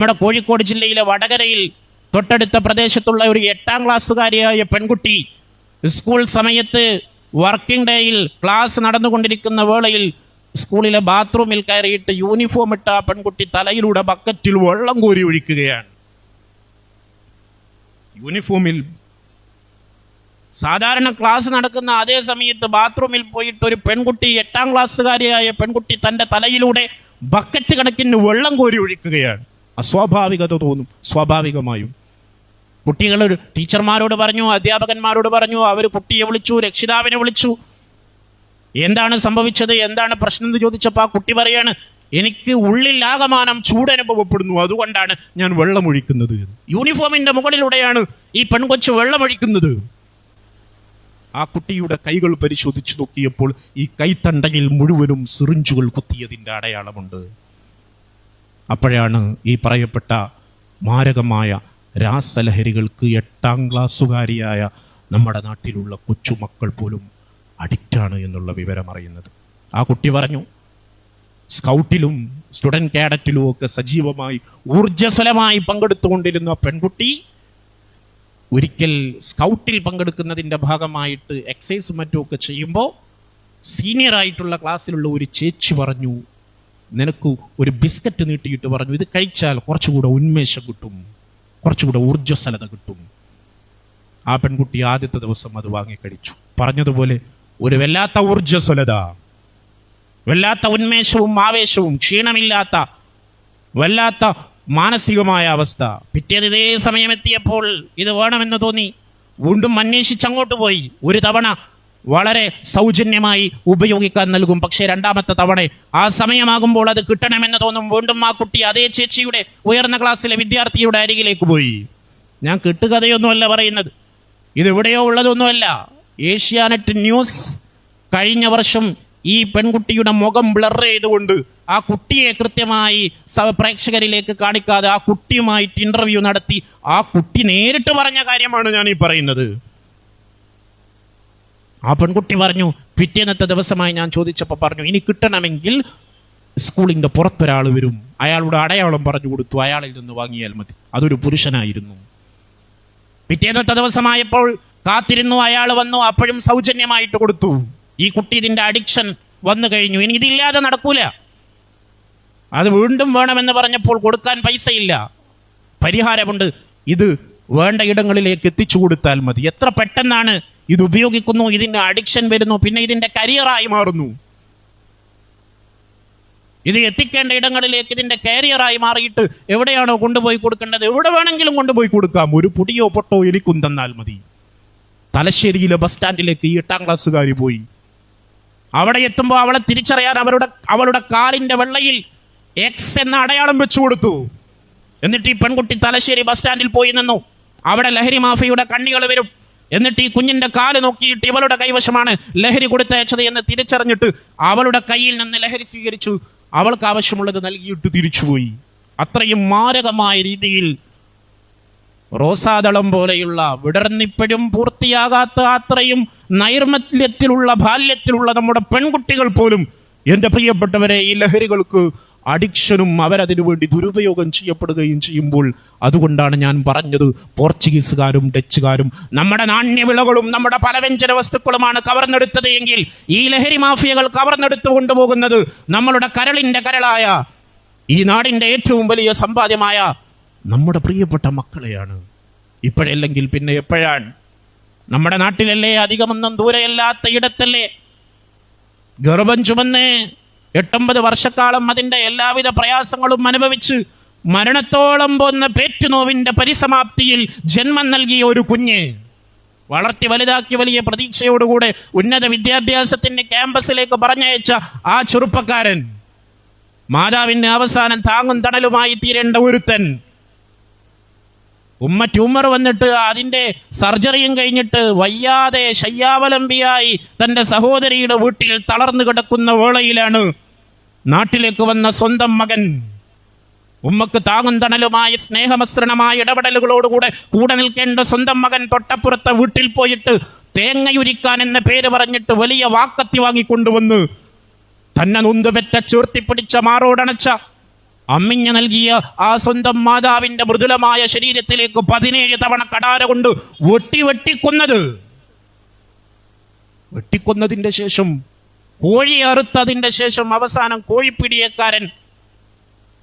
നമ്മുടെ കോഴിക്കോട് ജില്ലയിലെ വടകരയിൽ തൊട്ടടുത്ത പ്രദേശത്തുള്ള ഒരു എട്ടാം ക്ലാസ്സുകാരിയായ പെൺകുട്ടി സ്കൂൾ സമയത്ത് വർക്കിംഗ് ഡേയിൽ ക്ലാസ് നടന്നുകൊണ്ടിരിക്കുന്ന വേളയിൽ സ്കൂളിലെ ബാത്റൂമിൽ കയറിയിട്ട് യൂണിഫോം ഇട്ട ആ പെൺകുട്ടി തലയിലൂടെ ബക്കറ്റിൽ വെള്ളം കോരി ഒഴിക്കുകയാണ്. യൂണിഫോമിൽ സാധാരണ ക്ലാസ് നടക്കുന്ന അതേ സമയത്ത് ബാത്റൂമിൽ പോയിട്ട് ഒരു പെൺകുട്ടി എട്ടാം ക്ലാസ്സുകാരിയായ പെൺകുട്ടി തന്റെ തലയിലൂടെ ബക്കറ്റ് കണക്കിന് വെള്ളം കോരി ഒഴിക്കുകയാണ്. അസ്വാഭാവികത തോന്നും. സ്വാഭാവികമായും. കുട്ടികൾ ടീച്ചർമാരോട് പറഞ്ഞു അധ്യാപകന്മാരോട് പറഞ്ഞു അവർ കുട്ടിയെ വിളിച്ചു രക്ഷിതാവിനെ വിളിച്ചു. എന്താണ് സംഭവിച്ചത്? എന്താണ് പ്രശ്നം എന്ന് ചോദിച്ചപ്പോൾ ആ കുട്ടി പറയാണ് എനിക്ക് ഉള്ളിൽ ആകമാനം ചൂടനുഭവപ്പെടുന്നു. അതുകൊണ്ടാണ് ഞാൻ വെള്ളമൊഴിക്കുന്നത് യൂണിഫോമിന്റെ മുകളിലൂടെയാണ് ഈ പെൺകൊച്ച് വെള്ളമൊഴിക്കുന്നത്. ആ കുട്ടിയുടെ കൈകൾ പരിശോധിച്ചു നോക്കിയപ്പോൾ ഈ കൈത്തണ്ടയിൽ മുഴുവനും സിറിഞ്ചുകൾ കുത്തിയതിന്റെ അടയാളമുണ്ട്. അപ്പോഴാണ് ഈ പറയപ്പെട്ട മാരകമായ രാസലഹരികൾക്ക് എട്ടാം ക്ലാസ്സുകാരിയായ നമ്മുടെ നാട്ടിലുള്ള കൊച്ചുമക്കൾ പോലും അഡിക്റ്റാണ് എന്നുള്ള വിവരം അറിയുന്നത്. ആ കുട്ടി പറഞ്ഞു സ്കൗട്ടിലും സ്റ്റുഡന്റ് കാഡറ്റിലും ഒക്കെ സജീവമായി ഊർജസ്വലമായി പങ്കെടുത്തുകൊണ്ടിരുന്ന പെൺകുട്ടി ഒരിക്കൽ സ്കൗട്ടിൽ പങ്കെടുക്കുന്നതിന്റെ ഭാഗമായിട്ട് എക്സസൈസും മറ്റുമൊക്കെ ചെയ്യുമ്പോൾ സീനിയർ ആയിട്ടുള്ള ക്ലാസ്സിലുള്ള ഒരു ചേച്ചി പറഞ്ഞു നിനക്ക് ഒരു ബിസ്ക്കറ്റ് നീട്ടിയിട്ട് പറഞ്ഞു ഇത് കഴിച്ചാൽ കുറച്ചുകൂടെ ഉന്മേഷം കിട്ടും കുറച്ചുകൂടെ ഊർജസ്വലത കിട്ടും. ആ പെൺകുട്ടി ആദ്യത്തെ ദിവസം അത് വാങ്ങി കഴിച്ചു. പറഞ്ഞതുപോലെ ഒരു വല്ലാത്ത ഊർജസ്വലത വല്ലാത്ത ഉന്മേഷവും ആവേശവും ക്ഷീണമില്ലാത്ത വല്ലാത്ത മാനസികമായ അവസ്ഥ. പിറ്റേന്ന് ഇതേ സമയമെത്തിയപ്പോൾ ഇത് വേണമെന്ന് തോന്നി. വീണ്ടും അന്വേഷിച്ച് അങ്ങോട്ട് പോയി. ഒരു തവണ വളരെ സൗജന്യമായി ഉപയോഗിക്കാൻ നൽകും. പക്ഷേ രണ്ടാമത്തെ തവണ ആ സമയമാകുമ്പോൾ അത് കിട്ടണമെന്ന് തോന്നും. വീണ്ടും ആ കുട്ടി അതേ ചേച്ചിയുടെ ഉയർന്ന ക്ലാസ്സിലെ വിദ്യാർത്ഥിയുടെ അരികിലേക്ക് പോയി. ഞാൻ കിട്ടുകഥയൊന്നുമല്ല പറയുന്നത്. ഇത് എവിടെയോ ഉള്ളതൊന്നുമല്ല. ഏഷ്യാനെറ്റ് ന്യൂസ് കഴിഞ്ഞ വർഷം ഈ പെൺകുട്ടിയുടെ മുഖം ബ്ലർ ചെയ്തുകൊണ്ട് ആ കുട്ടിയെ കൃത്യമായി പ്രേക്ഷകരിലേക്ക് കാണിക്കാതെ ആ കുട്ടിയുമായിട്ട് ഇന്റർവ്യൂ നടത്തി ആ കുട്ടി നേരിട്ട് പറഞ്ഞ കാര്യമാണ് ഞാൻ ഈ പറയുന്നത്. ആ പെൺകുട്ടി പറഞ്ഞു പിറ്റേന്നത്തെ ദിവസമായി ഞാൻ ചോദിച്ചപ്പോൾ പറഞ്ഞു ഇനി കിട്ടണമെങ്കിൽ സ്കൂളിന്റെ പുറത്തൊരാൾ വരും. അയാളുടെ അടയാളം പറഞ്ഞു കൊടുത്തു അയാളിൽ നിന്ന് വാങ്ങിയാൽ മതി. അതൊരു പുരുഷനായിരുന്നു. പിറ്റേന്നത്തെ ദിവസമായപ്പോൾ കാത്തിരുന്നു അയാൾ വന്നു അപ്പോഴും സൗജന്യമായിട്ട് കൊടുത്തു. ഈ കുട്ടി ഇതിന്റെ അഡിക്ഷൻ വന്നു കഴിഞ്ഞു. ഇനി ഇതില്ലാതെ നടക്കൂല. അത് വീണ്ടും വേണമെന്ന് പറഞ്ഞപ്പോൾ കൊടുക്കാൻ പൈസയില്ല. പരിഹാരമുണ്ട്. ഇത് വേണ്ട ഇടങ്ങളിലേക്ക് എത്തിച്ചു കൊടുത്താൽ മതി. എത്ര പെട്ടെന്നാണ് ഇത് ഉപയോഗിക്കുന്നു ഇതിന്റെ അഡിക്ഷൻ വരുന്നു പിന്നെ ഇതിന്റെ കരിയറായി മാറുന്നു. ഇത് എത്തിക്കേണ്ട ഇടങ്ങളിലേക്ക് ഇതിന്റെ കാരിയറായി മാറിയിട്ട് എവിടെയാണോ കൊണ്ടുപോയി കൊടുക്കേണ്ടത് എവിടെ വേണമെങ്കിലും കൊണ്ടുപോയി കൊടുക്കാം. ഒരു പൊടിയോ പൊട്ടോ എനിക്കും തന്നാൽ മതി. തലശ്ശേരിയിലെ ബസ് സ്റ്റാൻഡിലേക്ക് ഈ എട്ടാം ക്ലാസ്സുകാർ പോയി. അവിടെ എത്തുമ്പോൾ അവളെ തിരിച്ചറിയാൻ അവരുടെ അവളുടെ കാറിന്റെ വെള്ളയിൽ എക്സ് എന്ന അടയാളം വെച്ചു കൊടുത്തു. എന്നിട്ട് ഈ പെൺകുട്ടി തലശ്ശേരി ബസ് സ്റ്റാൻഡിൽ പോയി നിന്നു. അവിടെ ലഹരി മാഫിയുടെ കണ്ണികൾ വരും. എന്നിട്ട് ഈ കുഞ്ഞിന്റെ കാൽ നോക്കിയിട്ട് ഇവളുടെ കൈവശമാണ് ലഹരി കൊടുത്തയച്ചത് എന്ന് തിരിച്ചറിഞ്ഞിട്ട് അവളുടെ കയ്യിൽ നിന്ന് ലഹരി സ്വീകരിച്ചു. അവൾക്ക് ആവശ്യമുള്ളത് നൽകിയിട്ട് തിരിച്ചുപോയി. അത്രയും മാരകമായ രീതിയിൽ റോസാദളം പോലെയുള്ള വിടർന്നിപ്പോഴും പൂർത്തിയാകാത്ത അത്രയും നൈർമല്യത്തിലുള്ള ബാല്യത്തിലുള്ള നമ്മുടെ പെൺകുട്ടികൾ പോലും എന്റെ പ്രിയപ്പെട്ടവരെ ഈ ലഹരികൾക്ക് അഡിക്ഷനും അവരതിനു വേണ്ടി ദുരുപയോഗം ചെയ്യപ്പെടുകയും ചെയ്യുമ്പോൾ അതുകൊണ്ടാണ് ഞാൻ പറഞ്ഞത് പോർച്ചുഗീസുകാരും ഡച്ചുകാരും നമ്മുടെ നാണ്യവിളകളും നമ്മുടെ പലവ്യഞ്ജന വസ്തുക്കളുമാണ് കവർന്നെടുത്തത് എങ്കിൽ ഈ ലഹരി മാഫിയകൾ കവർന്നെടുത്തു കൊണ്ടുപോകുന്നത് നമ്മളുടെ കരളിന്റെ കരളായ ഈ നാടിന്റെ ഏറ്റവും വലിയ സമ്പാദ്യമായ നമ്മുടെ പ്രിയപ്പെട്ട മക്കളെയാണ്. ഇപ്പോഴല്ലെങ്കിൽ പിന്നെ എപ്പോഴാണ്? നമ്മുടെ നാട്ടിലല്ലേ അധികമൊന്നും ദൂരെയല്ലാത്ത ഇടത്തല്ലേ? ഗർഭം ചുമന്ന് എട്ടൊമ്പത് വർഷക്കാലം അതിന്റെ എല്ലാവിധ പ്രയാസങ്ങളും അനുഭവിച്ച് മരണത്തോളം പോന്ന പേറ്റുനോവിന്റെ പരിസമാപ്തിയിൽ ജന്മം നൽകിയ ഒരു കുഞ്ഞ്. വളർത്തി വലുതാക്കി വലിയ പ്രതീക്ഷയോടുകൂടെ ഉന്നത വിദ്യാഭ്യാസത്തിന്റെ ക്യാമ്പസിലേക്ക് പറഞ്ഞയച്ച ആ ചെറുപ്പക്കാരൻ. മാതാവിന്റെ അവസാനം താങ്ങും തണലുമായി തീരേണ്ട ഒരുത്തൻ. ഉമ്മ ട്യൂമർ വന്നിട്ട് അതിന്റെ സർജറിയും കഴിഞ്ഞിട്ട് വയ്യാതെ ശയ്യാവലംബിയായി തന്റെ സഹോദരിയുടെ വീട്ടിൽ തളർന്നു കിടക്കുന്ന വേളയിലാണ് നാട്ടിലേക്ക് വന്ന സ്വന്തം മകൻ. ഉമ്മക്ക് താങ്ങും തണലുമായ സ്നേഹമസൃണമായ ഇടപെടലുകളോടുകൂടെ കൂടെ നിൽക്കേണ്ട സ്വന്തം മകൻ തൊട്ടപ്പുറത്തെ വീട്ടിൽ പോയിട്ട് തേങ്ങയുരിക്കാൻ എന്ന പേര് പറഞ്ഞിട്ട് വലിയ വാക്കത്തി വാങ്ങിക്കൊണ്ടുവന്ന് തന്നെ നൊന്തുപെറ്റ ചുർത്തിപ്പിടിച്ച മാറോടണച്ച അമ്മിഞ്ഞ നൽകിയ ആ സ്വന്തം മാതാവിന്റെ മൃദുലമായ ശരീരത്തിലേക്ക് പതിനേഴ് തവണ കടാര കൊണ്ട് വെട്ടി വെട്ടിക്കൊന്നത്. വെട്ടിക്കൊന്നതിന്റെ ശേഷം കോഴി അറുത്തതിന്റെ ശേഷം അവസാനം കോഴിപ്പിടിയക്കാരൻ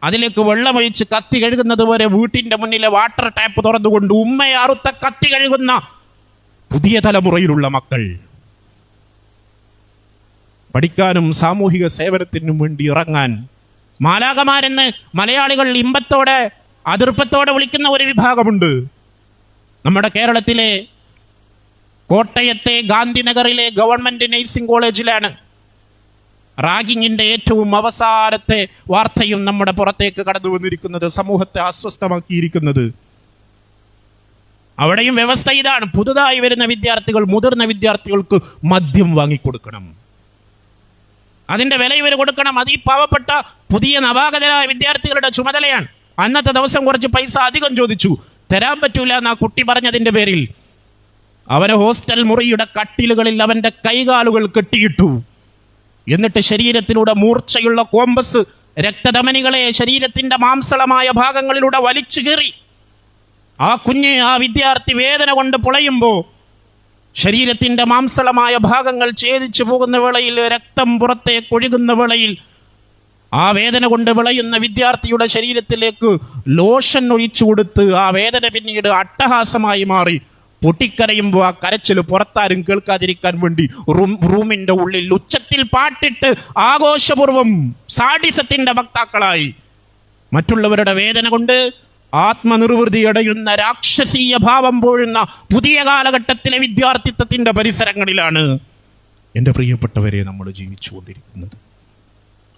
അതിലേക്ക് വെള്ളമൊഴിച്ച് കത്തി കഴുകുന്നത് വരെ വീട്ടിന്റെ മുന്നിലെ വാട്ടർ ടാപ്പ് തുറന്നുകൊണ്ട് ഉമ്മയെ അറുത്ത കത്തി കഴുകുന്ന പുതിയ തലമുറയിലുള്ള മക്കൾ. പഠിക്കാനും സാമൂഹിക സേവനത്തിനും വേണ്ടി ഇറങ്ങാൻ മാലാകമാരെന്ന് മലയാളികൾ ഇമ്പത്തോടെ അതിർപ്പത്തോടെ വിളിക്കുന്ന ഒരു വിഭാഗമുണ്ട്. നമ്മുടെ കേരളത്തിലെ കോട്ടയത്തെ ഗാന്ധിനഗറിലെ ഗവൺമെന്റ് നഴ്സിംഗ് കോളേജിലാണ് റാഗിങ്ങിന്റെ ഏറ്റവും അവസാനത്തെ വാർത്തയും നമ്മുടെ പുറത്തേക്ക് കടന്നു വന്നിരിക്കുന്നത് സമൂഹത്തെ അസ്വസ്ഥമാക്കിയിരിക്കുന്നത്. അവിടെയും വ്യവസ്ഥ ഇതാണ്. പുതുതായി വരുന്ന വിദ്യാർത്ഥികൾ മുതിർന്ന വിദ്യാർത്ഥികൾക്ക് മദ്യം വാങ്ങിക്കൊടുക്കണം. അതിന്റെ വില ഇവർ കൊടുക്കണം. അത് ഈ പാവപ്പെട്ട പുതിയ നവാഗതരായ വിദ്യാർത്ഥികളുടെ ചുമതലയാണ്. അന്നത്തെ ദിവസം കുറച്ച് പൈസ അധികം ചോദിച്ചു. തരാൻ പറ്റൂല എന്നാ കുട്ടി പറഞ്ഞതിന്റെ പേരിൽ. അവനെ ഹോസ്റ്റൽ മുറിയുടെ കട്ടിലുകളിൽ അവന്റെ കൈകാലുകൾ കെട്ടിയിട്ടു. എന്നിട്ട് ശരീരത്തിലൂടെ മൂർച്ചയുള്ള കോമ്പസ് രക്തധമനികളെ ശരീരത്തിന്റെ മാംസളമായ ഭാഗങ്ങളിലൂടെ വലിച്ചു കീറി. ആ കുഞ്ഞ് ആ വിദ്യാർത്ഥി വേദന കൊണ്ട് പുളയുമ്പോ ശരീരത്തിന്റെ മാംസളമായ ഭാഗങ്ങൾ ഛേദിച്ചു പോകുന്ന വേളയിൽ രക്തം പുറത്തേക്ക് ഒഴുകുന്ന വേളയിൽ ആ വേദന കൊണ്ട് വിളയുന്ന വിദ്യാർത്ഥിയുടെ ശരീരത്തിലേക്ക് ലോഷൻ ഒഴിച്ചു കൊടുത്ത് ആ വേദന പിന്നീട് അട്ടഹാസമായി മാറി. പൊട്ടിക്കരയുമ്പോൾ ആ കരച്ചിൽ പുറത്താരും കേൾക്കാതിരിക്കാൻ വേണ്ടി റൂം ഉള്ളിൽ ഉച്ചത്തിൽ പാട്ടിട്ട് ആഘോഷപൂർവം സാഡിസത്തിന്റെ വക്താക്കളായി. മറ്റുള്ളവരുടെ വേദന കൊണ്ട് ആത്മനിർവൃതി അടയുന്ന രാക്ഷസീയ ഭാവം പോഴുന്ന പുതിയ കാലഘട്ടത്തിലെ വിദ്യാർത്ഥിത്വത്തിന്റെ പരിസരങ്ങളിലാണ് എന്റെ പ്രിയപ്പെട്ടവരെ നമ്മൾ ജീവിച്ചു കൊണ്ടിരിക്കുന്നത്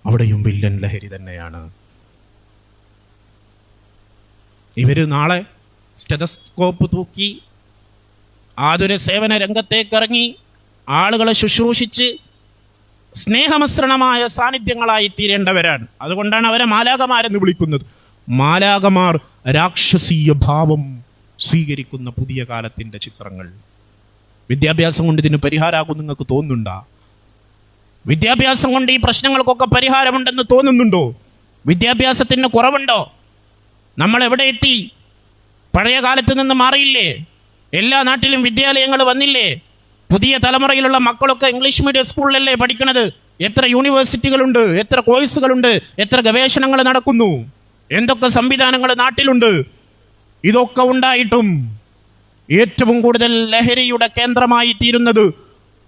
അവിടെയും വില്ലൻ ലഹരി തന്നെയാണ്. ഇവർ നാളെ സ്റ്റെതസ്കോപ്പ് തൂക്കി ആതുര സേവന രംഗത്തേക്ക് ഇറങ്ങി ആളുകളെ ശുശ്രൂഷിച്ച് സ്നേഹമിശ്രണമായ സാന്നിധ്യങ്ങളായി തീരേണ്ടവരാണ്. അതുകൊണ്ടാണ് അവരെ മാലാകമാരെന്ന് വിളിക്കുന്നത്. മാലാകമാർ രാക്ഷസീയ ഭാവം സ്വീകരിക്കുന്ന പുതിയ കാലത്തിന്റെ ചിത്രങ്ങൾ. വിദ്യാഭ്യാസം കൊണ്ട് ഇതിന് പരിഹാരമാകും നിങ്ങൾക്ക് തോന്നുന്നുണ്ടോ? വിദ്യാഭ്യാസം കൊണ്ട് ഈ പ്രശ്നങ്ങൾക്കൊക്കെ പരിഹാരമുണ്ടെന്ന് തോന്നുന്നുണ്ടോ? വിദ്യാഭ്യാസത്തിന് കുറവുണ്ടോ? നമ്മൾ എവിടെ എത്തി? പഴയ കാലത്ത് നിന്ന് മാറിയില്ലേ? എല്ലാ നാട്ടിലും വിദ്യാലയങ്ങൾ വന്നില്ലേ? പുതിയ തലമുറയിലുള്ള മക്കളൊക്കെ ഇംഗ്ലീഷ് മീഡിയം സ്കൂളിലല്ലേ പഠിക്കണത്? എത്ര യൂണിവേഴ്സിറ്റികളുണ്ട്? എത്ര കോഴ്സുകളുണ്ട്? എത്ര ഗവേഷണങ്ങൾ നടക്കുന്നു? എന്തൊക്കെ സംവിധാനങ്ങൾ നാട്ടിലുണ്ട്? ഇതൊക്കെ ഉണ്ടായിട്ടും ഏറ്റവും കൂടുതൽ ലഹരിയുടെ കേന്ദ്രമായി തീരുന്നത്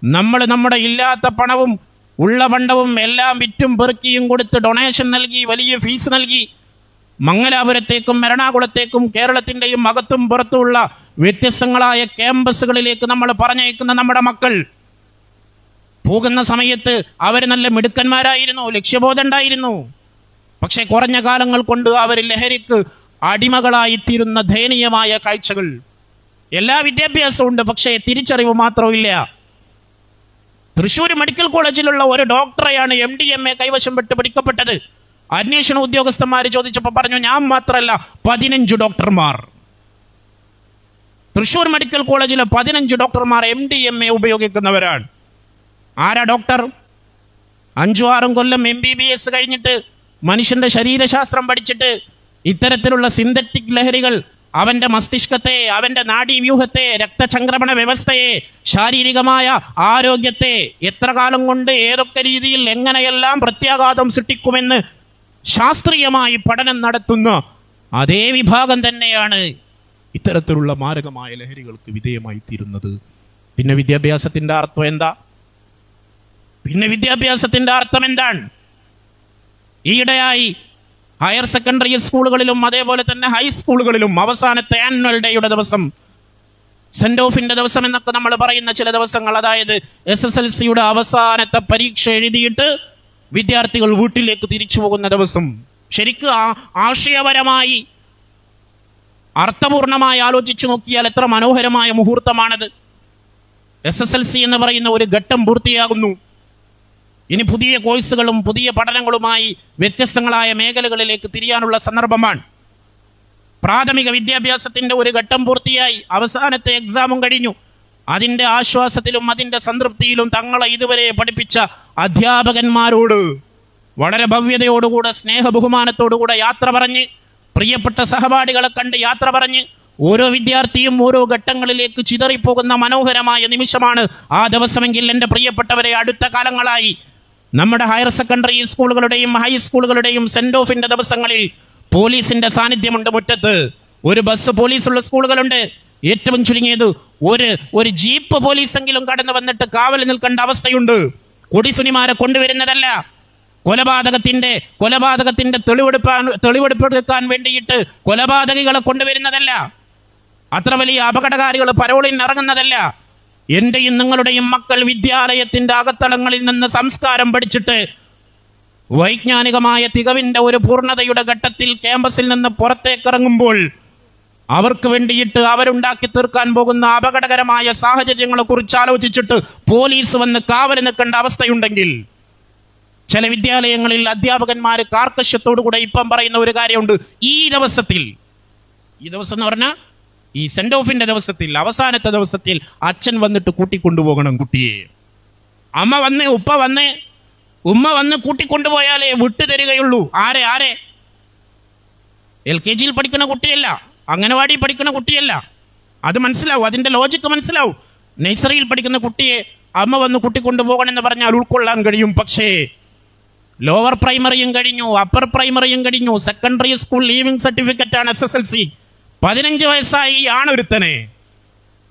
നമ്മൾ നമ്മുടെ ഇല്ലാത്ത പണവും ഉള്ള പണ്ടവും എല്ലാം വിറ്റും പെറുക്കിയും കൊടുത്ത് ഡൊണേഷൻ നൽകി വലിയ ഫീസ് നൽകി മംഗലാപുരത്തേക്കും എറണാകുളത്തേക്കും കേരളത്തിന്റെയും അകത്തും പുറത്തുമുള്ള വ്യത്യസ്തങ്ങളായ ക്യാമ്പസുകളിലേക്ക് നമ്മൾ പറഞ്ഞയക്കുന്ന നമ്മുടെ മക്കൾ. പോകുന്ന സമയത്ത് അവർ നല്ല മിടുക്കന്മാരായിരുന്നു ലക്ഷ്യബോധം ഉണ്ടായിരുന്നു. പക്ഷെ കുറഞ്ഞ കാലങ്ങൾ കൊണ്ട് അവർ ലഹരിക്ക് അടിമകളായിത്തീരുന്ന ദയനീയമായ കാഴ്ചകൾ. എല്ലാ വിദ്യാഭ്യാസവും ഉണ്ട് പക്ഷേ തിരിച്ചറിവ് മാത്രമില്ല തൃശ്ശൂർ മെഡിക്കൽ കോളേജിലുള്ള ഒരു ഡോക്ടറെയാണ് എം ഡി എം എ കൈവശം പെട്ട് പിടിക്കപ്പെട്ടത് അന്വേഷണ ഉദ്യോഗസ്ഥന്മാർ ചോദിച്ചപ്പോൾ പറഞ്ഞു ഞാൻ മാത്രമല്ല പതിനഞ്ച് ഡോക്ടർമാർ. തൃശ്ശൂർ മെഡിക്കൽ കോളേജിലെ പതിനഞ്ച് ഡോക്ടർമാർ എം ഡി എം എ ഉപയോഗിക്കുന്നവരാണ്. ആരാ ഡോക്ടർ? അഞ്ചു ആറും കൊല്ലം എം ബി ബി എസ് കഴിഞ്ഞിട്ട് മനുഷ്യന്റെ ശരീരശാസ്ത്രം പഠിച്ചിട്ട് ഇത്തരത്തിലുള്ള സിന്തറ്റിക് ലഹരികൾ അവന്റെ മസ്തിഷ്കത്തെ അവന്റെ നാഡീവ്യൂഹത്തെ രക്തചംക്രമണ വ്യവസ്ഥയെ ശാരീരികമായ ആരോഗ്യത്തെ എത്ര കാലം കൊണ്ട് ഏതൊക്കെ രീതിയിൽ എങ്ങനെയെല്ലാം പ്രത്യാഘാതം സൃഷ്ടിക്കുമെന്ന് ശാസ്ത്രീയമായി പഠനം നടത്തുന്ന അതേ വിഭാഗം തന്നെയാണ് ഇത്തരത്തിലുള്ള മാരകമായ ലഹരികൾക്ക് വിധേയമായി തീരുന്നത്. പിന്നെ വിദ്യാഭ്യാസത്തിന്റെ അർത്ഥം എന്താ? പിന്നെ വിദ്യാഭ്യാസത്തിന്റെ അർത്ഥം എന്താണ്? ഈയിടെയായി ഹയർ സെക്കൻഡറി സ്കൂളുകളിലും അതേപോലെ തന്നെ ഹൈസ്കൂളുകളിലും അവസാനത്തെ ആനുവൽ ഡേയുടെ ദിവസം സെന്റ് ഓഫിന്റെ ദിവസം എന്നൊക്കെ നമ്മൾ പറയുന്ന ചില ദിവസങ്ങൾ അതായത് എസ് എസ് എൽ സിയുടെ അവസാനത്തെ പരീക്ഷ എഴുതിയിട്ട് വിദ്യാർത്ഥികൾ വീട്ടിലേക്ക് തിരിച്ചു പോകുന്ന ദിവസം. ശരിക്കും ആ- ആശയപരമായി അർത്ഥപൂർണമായി ആലോചിച്ചു നോക്കിയാൽ എത്ര മനോഹരമായ മുഹൂർത്തമാണത്. എസ് എസ് എൽ സി എന്ന് പറയുന്ന ഒരു ഘട്ടം പൂർത്തിയാകുന്നു. ഇനി പുതിയ കോഴ്സുകളും പുതിയ പഠനങ്ങളുമായി വ്യത്യസ്തങ്ങളായ മേഖലകളിലേക്ക് തിരിയാനുള്ള സന്ദർഭമാണ്. പ്രാഥമിക വിദ്യാഭ്യാസത്തിന്റെ ഒരു ഘട്ടം പൂർത്തിയായി. അവസാനത്തെ എക്സാമും കഴിഞ്ഞു. അതിന്റെ ആശ്വാസത്തിലും അതിന്റെ സംതൃപ്തിയിലും തങ്ങളെ ഇതുവരെ പഠിപ്പിച്ച അധ്യാപകന്മാരോട് വളരെ ഭവ്യതയോടുകൂടെ സ്നേഹ ബഹുമാനത്തോടുകൂടെ യാത്ര പറഞ്ഞ് പ്രിയപ്പെട്ട സഹപാഠികളെ കണ്ട് യാത്ര പറഞ്ഞ് ഓരോ വിദ്യാർത്ഥിയും ഓരോ ഘട്ടങ്ങളിലേക്ക് ചിതറിപ്പോകുന്ന മനോഹരമായ നിമിഷമാണ് ആ ദിവസമെങ്കിൽ എന്റെ പ്രിയപ്പെട്ടവരെ അടുത്ത കാലങ്ങളായി നമ്മുടെ ഹയർ സെക്കൻഡറി സ്കൂളുകളുടെയും ഹൈസ്കൂളുകളുടെയും സെന്റ് ഓഫിന്റെ ദിവസങ്ങളിൽ പോലീസിന്റെ സാന്നിധ്യമുണ്ട് മുറ്റത്ത്. ഒരു ബസ് പോലീസുള്ള സ്കൂളുകളുണ്ട്. ഏറ്റവും ചുരുങ്ങിയത് ഒരു ഒരു ജീപ്പ് പോലീസെങ്കിലും കടന്നു വന്നിട്ട് കാവൽ നിൽക്കേണ്ട അവസ്ഥയുണ്ട്. കൊടിസുനിമാരെ കൊണ്ടുവരുന്നതല്ല. കൊലപാതകത്തിന്റെ കൊലപാതകത്തിന്റെ തെളിവെടുപ്പാൻ തെളിവെടുപ്പെടുക്കാൻ വേണ്ടിയിട്ട് കൊലപാതകികളെ കൊണ്ടുവരുന്നതല്ല. അത്ര വലിയ അപകടകാരികൾ പരോളിന് ഇറങ്ങുന്നതല്ല. എന്റെയും നിങ്ങളുടെയും മക്കൾ വിദ്യാലയത്തിന്റെ അകത്തളങ്ങളിൽ നിന്ന് സംസ്കാരം പഠിച്ചിട്ട് വൈജ്ഞാനികമായ തികവിന്റെ ഒരു പൂർണതയുടെ ഘട്ടത്തിൽ ക്യാമ്പസിൽ നിന്ന് പുറത്തേക്ക് ഇറങ്ങുമ്പോൾ അവർക്ക് വേണ്ടിയിട്ട് അവരുണ്ടാക്കി തീർക്കാൻ പോകുന്ന അപകടകരമായ സാഹചര്യങ്ങളെ കുറിച്ച് ആലോചിച്ചിട്ട് പോലീസ് വന്ന് കാവൽ നിൽക്കേണ്ട അവസ്ഥയുണ്ടെങ്കിൽ ചില വിദ്യാലയങ്ങളിൽ അധ്യാപകന്മാർ കാർക്കശ്യത്തോടുകൂടെ ഇപ്പം പറയുന്ന ഒരു കാര്യമുണ്ട്. ഈ ദിവസത്തിൽ ഈ ദിവസം എന്ന് പറഞ്ഞാൽ ഈ സെൻഡ് ഓഫിന്റെ ദിവസത്തിൽ അവസാനത്തെ ദിവസത്തിൽ അച്ഛൻ വന്നിട്ട് കൂട്ടിക്കൊണ്ടുപോകണം കുട്ടിയെ. അമ്മ വന്ന് ഉപ്പ വന്ന് ഉമ്മ വന്ന് കൂട്ടിക്കൊണ്ടുപോയാലേ വിട്ടു തരികയുള്ളൂ. ആരെ ആരെ? എൽ കെ ജിയിൽ പഠിക്കുന്ന കുട്ടിയല്ല. അംഗനവാടി പഠിക്കുന്ന കുട്ടിയല്ല. അത് മനസ്സിലാവും അതിന്റെ ലോജിക്ക് മനസ്സിലാവും. നഴ്സറിയിൽ പഠിക്കുന്ന കുട്ടിയെ അമ്മ വന്ന് കൂട്ടിക്കൊണ്ടുപോകണമെന്ന് പറഞ്ഞാൽ ഉൾക്കൊള്ളാൻ കഴിയും. പക്ഷേ ലോവർ പ്രൈമറിയും കഴിഞ്ഞു അപ്പർ പ്രൈമറിയും കഴിഞ്ഞു സെക്കൻഡറി സ്കൂൾ ലീവിംഗ് സർട്ടിഫിക്കറ്റ് ആണ് എസ് എസ് എൽ സി പതിനഞ്ച് വയസ്സായി ആണൊരുത്തനെ.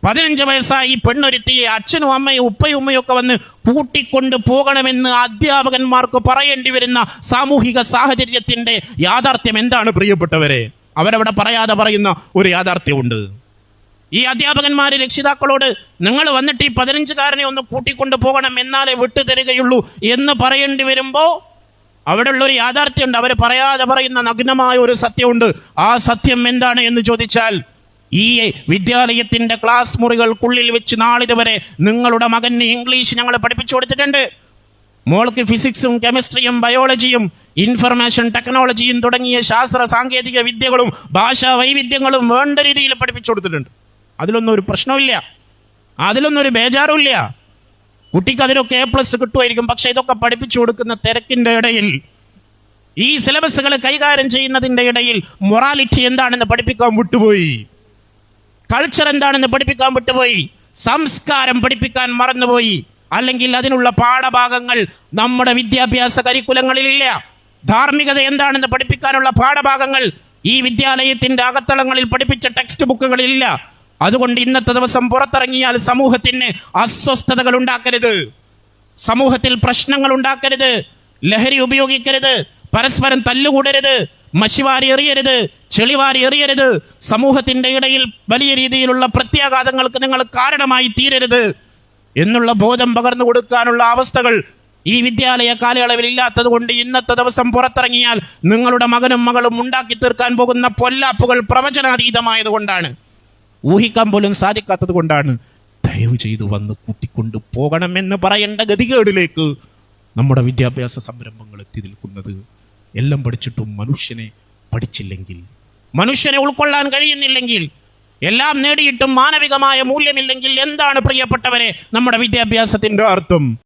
പതിനഞ്ച് വയസ്സായി പെണ്ണൊരുത്തിയെ അച്ഛനും അമ്മയും ഉപ്പയും ഉമ്മയും ഒക്കെ വന്ന് കൂട്ടിക്കൊണ്ട് പോകണമെന്ന് അധ്യാപകന്മാർക്ക് പറയേണ്ടി വരുന്ന സാമൂഹിക സാഹചര്യത്തിന്റെ യാഥാർത്ഥ്യം എന്താണ് പ്രിയപ്പെട്ടവരെ? അവരവിടെ പറയാതെ പറയുന്ന ഒരു യാഥാർത്ഥ്യമുണ്ട്. ഈ അധ്യാപകന്മാര് രക്ഷിതാക്കളോട് നിങ്ങൾ വന്നിട്ട് ഈ പതിനഞ്ചുകാരനെ ഒന്ന് കൂട്ടിക്കൊണ്ട് പോകണം എന്നാലേ വിട്ടു തരികയുള്ളൂ എന്ന് പറയേണ്ടി വരുമ്പോ അവിടെയുള്ള ഒരു യാഥാർത്ഥ്യമുണ്ട്. അവർ പറയാതെ പറയുന്ന നഗ്നമായ ഒരു സത്യമുണ്ട്. ആ സത്യം എന്താണ് എന്ന് ചോദിച്ചാൽ ഈ വിദ്യാലയത്തിന്റെ ക്ലാസ് മുറികൾക്കുള്ളിൽ വെച്ച് നാളിതുവരെ നിങ്ങളുടെ മകന് ഇംഗ്ലീഷ് ഞങ്ങൾ പഠിപ്പിച്ചു കൊടുത്തിട്ടുണ്ട്. മോൾക്ക് ഫിസിക്സും കെമിസ്ട്രിയും ബയോളജിയും ഇൻഫർമേഷൻ ടെക്നോളജിയും തുടങ്ങിയ ശാസ്ത്ര സാങ്കേതിക വിദ്യകളും ഭാഷാ വൈവിധ്യങ്ങളും വേണ്ട രീതിയിൽ പഠിപ്പിച്ചു കൊടുത്തിട്ടുണ്ട്. അതിലൊന്നും ഒരു പ്രശ്നമില്ല അതിലൊന്നും ഒരു ബേജാറുമില്ല. കുട്ടിക്ക് അതിനൊക്കെ എ പ്ലസ് കിട്ടുമായിരിക്കും. പക്ഷെ ഇതൊക്കെ പഠിപ്പിച്ചു കൊടുക്കുന്ന തിരക്കിന്റെ ഇടയിൽ ഈ സിലബസുകൾ കൈകാര്യം ചെയ്യുന്നതിന്റെ ഇടയിൽ മൊറാലിറ്റി എന്താണെന്ന് പഠിപ്പിക്കാൻ വിട്ടുപോയി. കൾച്ചർ എന്താണെന്ന് പഠിപ്പിക്കാൻ വിട്ടുപോയി. സംസ്കാരം പഠിപ്പിക്കാൻ മറന്നുപോയി. അല്ലെങ്കിൽ അതിനുള്ള പാഠഭാഗങ്ങൾ നമ്മുടെ വിദ്യാഭ്യാസ കരിക്കുലങ്ങളിലില്ല. ധാർമ്മികത എന്താണെന്ന് പഠിപ്പിക്കാനുള്ള പാഠഭാഗങ്ങൾ ഈ വിദ്യാലയത്തിന്റെ അകത്തളങ്ങളിൽ പഠിപ്പിച്ച ടെക്സ്റ്റ് ബുക്കുകളിലില്ല അതുകൊണ്ട് ഇന്നത്തെ ദിവസം പുറത്തിറങ്ങിയാൽ സമൂഹത്തിന് അസ്വസ്ഥതകൾ ഉണ്ടാക്കരുത്. സമൂഹത്തിൽ പ്രശ്നങ്ങൾ ഉണ്ടാക്കരുത്. ലഹരി ഉപയോഗിക്കരുത്. പരസ്പരം തല്ലുകൂടരുത്. മഷിവാരി എറിയരുത്. ചെളിവാരി എറിയരുത്. സമൂഹത്തിന്റെ ഇടയിൽ വലിയ രീതിയിലുള്ള പ്രത്യാഘാതങ്ങൾക്ക് നിങ്ങൾ കാരണമായി തീരരുത് എന്നുള്ള ബോധം പകർന്നു കൊടുക്കാനുള്ള അവസ്ഥകൾ ഈ വിദ്യാലയ കാലയളവിൽ ഇല്ലാത്തത് കൊണ്ട് ഇന്നത്തെ ദിവസം പുറത്തിറങ്ങിയാൽ നിങ്ങളുടെ മകനും മകളും ഉണ്ടാക്കി തീർക്കാൻ പോകുന്ന പൊല്ലാപ്പുകൾ പ്രവചനാതീതമായത് കൊണ്ടാണ്. ഊഹിക്കാൻ പോലും സാധിക്കാത്തത് കൊണ്ടാണ് ദയവ് ചെയ്തു വന്ന് കൂട്ടിക്കൊണ്ട് പോകണമെന്ന് പറയേണ്ട ഗതികേടിലേക്ക് നമ്മുടെ വിദ്യാഭ്യാസ സംരംഭങ്ങൾ എത്തി നിൽക്കുന്നത്. എല്ലാം പഠിച്ചിട്ടും മനുഷ്യനെ പഠിച്ചില്ലെങ്കിൽ മനുഷ്യനെ ഉൾക്കൊള്ളാൻ കഴിയുന്നില്ലെങ്കിൽ എല്ലാം നേടിയിട്ടും മാനവികമായ മൂല്യമില്ലെങ്കിൽ എന്താണ് പ്രിയപ്പെട്ടവരെ നമ്മുടെ വിദ്യാഭ്യാസത്തിന്റെ അർത്ഥം?